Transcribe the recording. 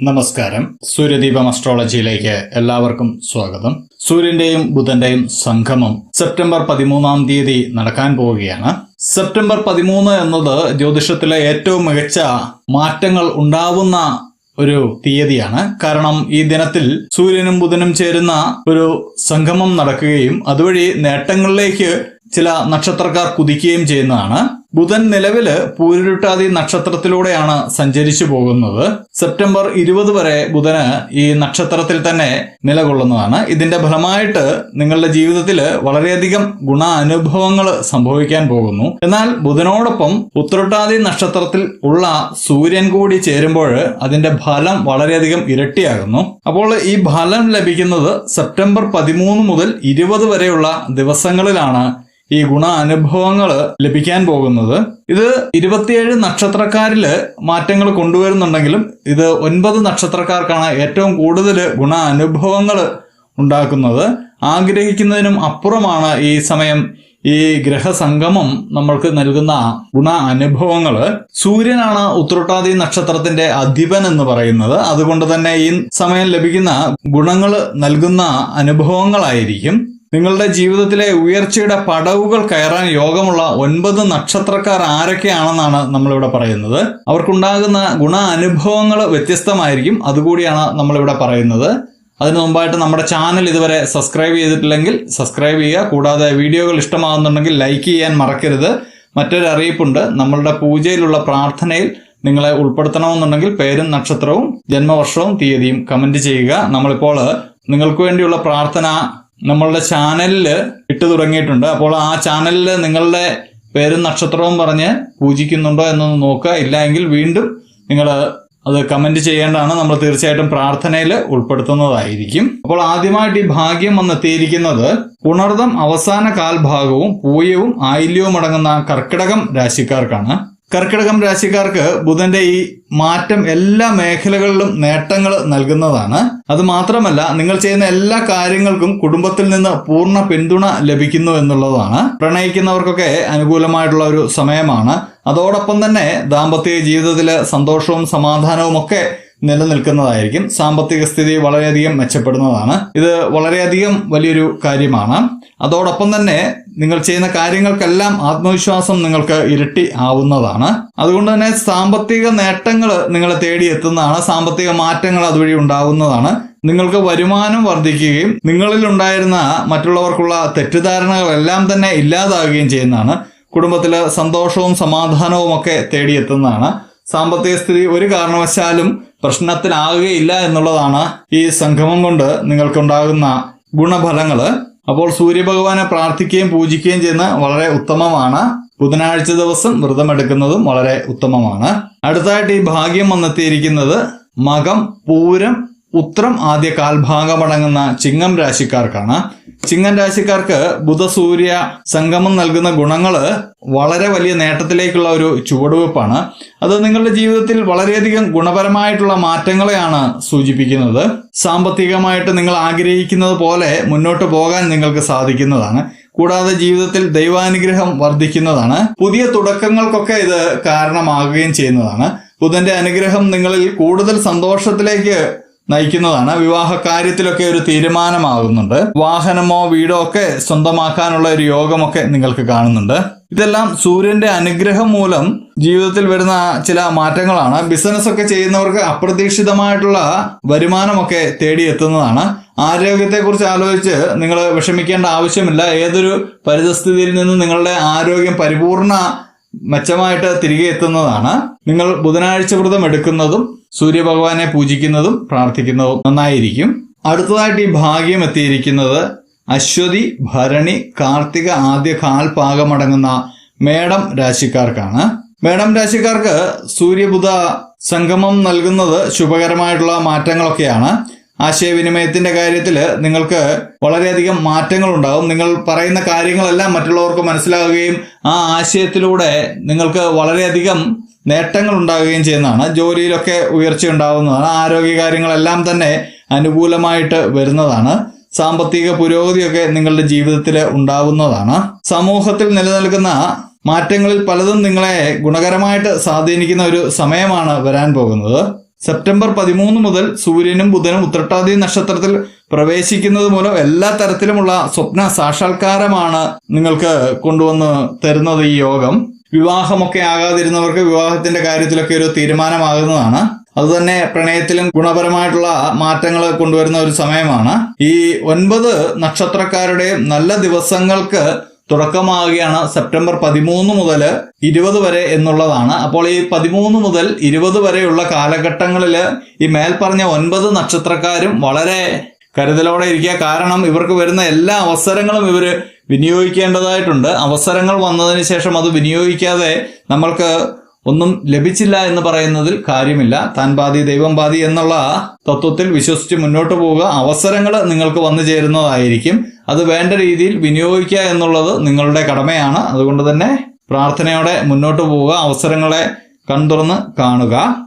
നമസ്കാരം. സൂര്യദീപം അസ്ട്രോളജിയിലേക്ക് എല്ലാവർക്കും സ്വാഗതം. സൂര്യന്റെയും ബുധന്റെയും സംഗമം സെപ്റ്റംബർ പതിമൂന്നാം തീയതി നടക്കാൻ പോവുകയാണ്. സെപ്റ്റംബർ പതിമൂന്ന് എന്നത് ജ്യോതിഷത്തിലെ ഏറ്റവും മികച്ച മാറ്റങ്ങൾ ഉണ്ടാവുന്ന ഒരു തീയതിയാണ്. കാരണം ഈ ദിനത്തിൽ സൂര്യനും ബുധനും ചേരുന്ന ഒരു സംഗമം നടക്കുകയും അതുവഴി നേട്ടങ്ങളിലേക്ക് ചില നക്ഷത്രക്കാർ കുതിക്കുകയും ചെയ്യുന്നതാണ്. ബുധൻ നിലവിൽ പൂരുരുട്ടാതി നക്ഷത്രത്തിലൂടെയാണ് സഞ്ചരിച്ചു പോകുന്നത്. സെപ്റ്റംബർ ഇരുപത് വരെ ബുധന് ഈ നക്ഷത്രത്തിൽ തന്നെ നിലകൊള്ളുന്നതാണ്. ഇതിന്റെ ഫലമായിട്ട് നിങ്ങളുടെ ജീവിതത്തിൽ വളരെയധികം ഗുണ അനുഭവങ്ങൾ സംഭവിക്കാൻ പോകുന്നു. എന്നാൽ ബുധനോടൊപ്പം ഉത്രട്ടാതി നക്ഷത്രത്തിൽ ഉള്ള സൂര്യൻ കൂടി ചേരുമ്പോൾ അതിന്റെ ഫലം വളരെയധികം ഇരട്ടിയാകുന്നു. അപ്പോൾ ഈ ഫലം ലഭിക്കുന്നത് സെപ്റ്റംബർ പതിമൂന്ന് മുതൽ ഇരുപത് വരെയുള്ള ദിവസങ്ങളിലാണ് ഈ ഗുണ അനുഭവങ്ങൾ ലഭിക്കാൻ പോകുന്നത്. ഇത് ഇരുപത്തിയേഴ് നക്ഷത്രക്കാരിൽ മാറ്റങ്ങൾ കൊണ്ടുവരുന്നുണ്ടെങ്കിലും ഇത് ഒൻപത് നക്ഷത്രക്കാർക്കാണ് ഏറ്റവും കൂടുതൽ ഗുണ അനുഭവങ്ങൾ ഉണ്ടാക്കുന്നത്. ആഗ്രഹിക്കുന്നതിനും അപ്പുറമാണ് ഈ സമയം. ഈ ഗ്രഹസംഗമം നമ്മൾക്ക് നൽകുന്ന ഗുണ അനുഭവങ്ങൾ സൂര്യനാണ് ഉത്രട്ടാതി നക്ഷത്രത്തിന്റെ അധിപൻ എന്ന് പറയുന്നത്. അതുകൊണ്ട് തന്നെ ഈ സമയം ലഭിക്കുന്ന ഗുണങ്ങൾ നൽകുന്ന അനുഭവങ്ങളായിരിക്കും. നിങ്ങളുടെ ജീവിതത്തിലെ ഉയർച്ചയുടെ പടവുകൾ കയറാൻ യോഗമുള്ള ഒൻപത് നക്ഷത്രക്കാർ ആരൊക്കെയാണെന്നാണ് നമ്മളിവിടെ പറയുന്നത്. അവർക്കുണ്ടാകുന്ന ഗുണ അനുഭവങ്ങൾ വ്യത്യസ്തമായിരിക്കും. അതുകൂടിയാണ് നമ്മളിവിടെ പറയുന്നത്. അതിനു മുമ്പായിട്ട് നമ്മുടെ ചാനൽ ഇതുവരെ സബ്സ്ക്രൈബ് ചെയ്തിട്ടില്ലെങ്കിൽ സബ്സ്ക്രൈബ് ചെയ്യുക. കൂടാതെ വീഡിയോകൾ ഇഷ്ടമാകുന്നുണ്ടെങ്കിൽ ലൈക്ക് ചെയ്യാൻ മറക്കരുത്. മറ്റൊരു അറിയിപ്പുണ്ട്. നമ്മളുടെ പൂജയിലുള്ള പ്രാർത്ഥനയിൽ നിങ്ങളെ ഉൾപ്പെടുത്തണമെന്നുണ്ടെങ്കിൽ പേരും നക്ഷത്രവും ജന്മവർഷവും തീയതിയും കമന്റ് ചെയ്യുക. നമ്മളിപ്പോൾ നിങ്ങൾക്ക് വേണ്ടിയുള്ള പ്രാർത്ഥന നമ്മളുടെ ചാനലിൽ ഇട്ടു തുടങ്ങിയിട്ടുണ്ട്. അപ്പോൾ ആ ചാനലിൽ നിങ്ങളുടെ പേരും നക്ഷത്രവും പറഞ്ഞ് പൂജിക്കുന്നുണ്ടോ എന്നൊന്ന് നോക്കുക. ഇല്ല എങ്കിൽ വീണ്ടും നിങ്ങൾ അത് കമന്റ് ചെയ്യേണ്ടതാണ്. നമ്മൾ തീർച്ചയായിട്ടും പ്രാർത്ഥനയിൽ ഉൾപ്പെടുത്തുന്നതായിരിക്കും. അപ്പോൾ ആദ്യമായിട്ട് ഈ ഭാഗ്യം വന്നെത്തിയിരിക്കുന്നത് ഉണർദം അവസാന കാൽഭാഗവും പൂയവും ആയില്യവും അടങ്ങുന്ന കർക്കിടകം രാശിക്കാർക്കാണ്. കർക്കിടകം രാശിക്കാർക്ക് ബുധന്റെ ഈ മാറ്റം എല്ലാ മേഖലകളിലും നേട്ടങ്ങൾ നൽകുന്നതാണ്. അത് മാത്രമല്ല നിങ്ങൾ ചെയ്യുന്ന എല്ലാ കാര്യങ്ങൾക്കും കുടുംബത്തിൽ നിന്ന് പൂർണ പിന്തുണ ലഭിക്കുന്നു എന്നുള്ളതാണ്. പ്രണയിക്കുന്നവർക്കൊക്കെ അനുകൂലമായിട്ടുള്ള ഒരു സമയമാണ്. അതോടൊപ്പം തന്നെ ദാമ്പത്യ ജീവിതത്തിലെ സന്തോഷവും സമാധാനവും ഒക്കെ നിലനിൽക്കുന്നതായിരിക്കും. സാമ്പത്തിക സ്ഥിതി വളരെയധികം മെച്ചപ്പെടുന്നതാണ്. ഇത് വളരെയധികം വലിയൊരു കാര്യമാണ്. അതോടൊപ്പം തന്നെ നിങ്ങൾ ചെയ്യുന്ന കാര്യങ്ങൾക്കെല്ലാം ആത്മവിശ്വാസം നിങ്ങൾക്ക് ഇരട്ടി ആവുന്നതാണ്. അതുകൊണ്ട് തന്നെ സാമ്പത്തിക നേട്ടങ്ങൾ നിങ്ങൾ തേടി എത്തുന്നതാണ്. സാമ്പത്തിക മാറ്റങ്ങൾ അതുവഴി ഉണ്ടാവുന്നതാണ്. നിങ്ങൾക്ക് വരുമാനം വർദ്ധിക്കുകയും നിങ്ങളിൽ ഉണ്ടായിരുന്ന മറ്റുള്ളവർക്കുള്ള തെറ്റിദ്ധാരണകളെല്ലാം തന്നെ ഇല്ലാതാകുകയും ചെയ്യുന്നതാണ്. കുടുംബത്തിൽ സന്തോഷവും സമാധാനവും ഒക്കെ തേടിയെത്തുന്നതാണ് സാമ്പത്തിക സ്ഥിതി ഒരു കാരണവശാലും പ്രശ്നത്തിലാകുകയില്ല എന്നുള്ളതാണ് ഈ സംഗമം കൊണ്ട് നിങ്ങൾക്കുണ്ടാകുന്ന ഗുണഫലങ്ങൾ അപ്പോൾ സൂര്യഭഗവാനെ പ്രാർത്ഥിക്കുകയും പൂജിക്കുകയും ചെയ്യുന്ന വളരെ ഉത്തമമാണ്. ബുധനാഴ്ച ദിവസം വ്രതമെടുക്കുന്നതും വളരെ ഉത്തമമാണ്. അടുത്തായിട്ട് ഈ ഭാഗ്യം വന്നെത്തിയിരിക്കുന്നത് മകം പൂരം ഉത്രം ആദ്യ കാൽഭാഗമടങ്ങുന്ന ചിങ്ങം രാശിക്കാർക്കാണ്. ചിങ്ങം രാശിക്കാർക്ക് ബുധസൂര്യ സംഗമം നൽകുന്ന ഗുണങ്ങൾ വളരെ വലിയ നേട്ടത്തിലേക്കുള്ള ഒരു ചുവടുവെപ്പാണ്. അത് നിങ്ങളുടെ ജീവിതത്തിൽ വളരെയധികം ഗുണപരമായിട്ടുള്ള മാറ്റങ്ങളെയാണ് സൂചിപ്പിക്കുന്നത്. സാമ്പത്തികമായിട്ട് നിങ്ങൾ ആഗ്രഹിക്കുന്നത് പോലെ മുന്നോട്ട് പോകാൻ നിങ്ങൾക്ക് സാധിക്കുന്നതാണ്. കൂടാതെ ജീവിതത്തിൽ ദൈവാനുഗ്രഹം വർദ്ധിക്കുന്നതാണ്. പുതിയ തുടക്കങ്ങൾക്കൊക്കെ ഇത് കാരണമാകുകയും ചെയ്യുന്നതാണ്. ബുധന്റെ അനുഗ്രഹം നിങ്ങളിൽ കൂടുതൽ സന്തോഷത്തിലേക്ക് നയിക്കുന്നതാണ്. വിവാഹ കാര്യത്തിലൊക്കെ ഒരു തീരുമാനമാകുന്നുണ്ട്. വാഹനമോ വീടോ ഒക്കെ സ്വന്തമാക്കാനുള്ള ഒരു യോഗമൊക്കെ നിങ്ങൾക്ക് കാണുന്നുണ്ട്. ഇതെല്ലാം സൂര്യന്റെ അനുഗ്രഹം മൂലം ജീവിതത്തിൽ വരുന്ന ചില മാറ്റങ്ങളാണ്. ബിസിനസ് ഒക്കെ ചെയ്യുന്നവർക്ക് അപ്രതീക്ഷിതമായിട്ടുള്ള വരുമാനമൊക്കെ തേടിയെത്തുന്നതാണ്. ആരോഗ്യത്തെക്കുറിച്ച് ആലോചിച്ച് നിങ്ങൾ വിഷമിക്കേണ്ട ആവശ്യമില്ല. ഏതൊരു പരിതസ്ഥിതിയിൽ നിന്നും നിങ്ങളുടെ ആരോഗ്യം പരിപൂർണ മെച്ചമായിട്ട് തിരികെ എത്തുന്നതാണ്. നിങ്ങൾ ബുധനാഴ്ച വ്രതം എടുക്കുന്നതും സൂര്യഭഗവാനെ പൂജിക്കുന്നതും പ്രാർത്ഥിക്കുന്നതും നന്നായിരിക്കും. അടുത്തതായിട്ട് ഈ ഭാഗ്യം എത്തിയിരിക്കുന്നത് അശ്വതി ഭരണി കാർത്തിക ആദ്യ കാൽപാകമടങ്ങുന്ന മേടം രാശിക്കാർക്കാണ്. മേടം രാശിക്കാർക്ക് സൂര്യബുധ സംഗമം നൽകുന്നത് ശുഭകരമായിട്ടുള്ള മാറ്റങ്ങളൊക്കെയാണ്. ആശയവിനിമയത്തിന്റെ കാര്യത്തിൽ നിങ്ങൾക്ക് വളരെയധികം മാറ്റങ്ങൾ ഉണ്ടാകും നിങ്ങൾ പറയുന്ന കാര്യങ്ങളെല്ലാം മറ്റുള്ളവർക്ക് മനസ്സിലാവുകയും ആ ആശയത്തിലൂടെ നിങ്ങൾക്ക് വളരെയധികം നേട്ടങ്ങൾ ഉണ്ടാവുകയും ചെയ്യുന്നതാണ്. ജോലിയിലൊക്കെ ഉയർച്ച ഉണ്ടാകുന്നതാണ്. ആരോഗ്യ കാര്യങ്ങളെല്ലാം തന്നെ അനുകൂലമായിട്ട് വരുന്നതാണ്. സാമ്പത്തിക പുരോഗതിയൊക്കെ നിങ്ങളുടെ ജീവിതത്തിൽ ഉണ്ടാവുന്നതാണ് സമൂഹത്തിൽ നിലനിൽക്കുന്ന മാറ്റങ്ങളിൽ പലതും നിങ്ങളെ ഗുണകരമായിട്ട് സ്വാധീനിക്കുന്ന ഒരു സമയമാണ് വരാൻ പോകുന്നത്. സെപ്റ്റംബർ പതിമൂന്ന് മുതൽ സൂര്യനും ബുധനും ഉത്രട്ടാതി നക്ഷത്രത്തിൽ പ്രവേശിക്കുന്നത് മൂലം എല്ലാ തരത്തിലുമുള്ള സ്വപ്ന സാക്ഷാത്കാരമാണ് നിങ്ങൾക്ക് കൊണ്ടുവന്ന് തരുന്നത് ഈ യോഗം. വിവാഹമൊക്കെ ആകാതിരുന്നവർക്ക് വിവാഹത്തിന്റെ കാര്യത്തിലൊക്കെ ഒരു തീരുമാനമാകുന്നതാണ്. അതുതന്നെ പ്രണയത്തിലും ഗുണപരമായിട്ടുള്ള മാറ്റങ്ങൾ കൊണ്ടുവരുന്ന ഒരു സമയമാണ്. ഈ ഒൻപത് നക്ഷത്രക്കാരുടെയും നല്ല ദിവസങ്ങൾക്ക് തുടക്കമാവുകയാണ് സെപ്റ്റംബർ പതിമൂന്ന് മുതൽ ഇരുപത് വരെ എന്നുള്ളതാണ്. അപ്പോൾ ഈ പതിമൂന്ന് മുതൽ ഇരുപത് വരെയുള്ള കാലഘട്ടങ്ങളിൽ ഈ മേൽപ്പറഞ്ഞ ഒൻപത് നക്ഷത്രക്കാരും വളരെ കരുതലോടെ ഇരിക്കുക. കാരണം ഇവർക്ക് വരുന്ന എല്ലാ അവസരങ്ങളും ഇവർ വിനിയോഗിക്കേണ്ടതായിട്ടുണ്ട്. അവസരങ്ങൾ വന്നതിന് ശേഷം അത് വിനിയോഗിക്കാതെ നമ്മൾക്ക് ഒന്നും ലഭിച്ചില്ല എന്ന് പറയുന്നതിൽ കാര്യമില്ല. താൻ പാതി ദൈവം പാതി എന്നുള്ള തത്വത്തിൽ വിശ്വസിച്ച് മുന്നോട്ട് പോവുക. അവസരങ്ങൾ നിങ്ങൾക്ക് വന്നു ചേരുന്നതായിരിക്കും. അത് വേണ്ട രീതിയിൽ വിനിയോഗിക്കുക എന്നുള്ളത് നിങ്ങളുടെ കടമയാണ്. അതുകൊണ്ട് തന്നെ പ്രാർത്ഥനയോടെ മുന്നോട്ട് പോവുക. അവസരങ്ങളെ കൺതുറന്ന് കാണുക.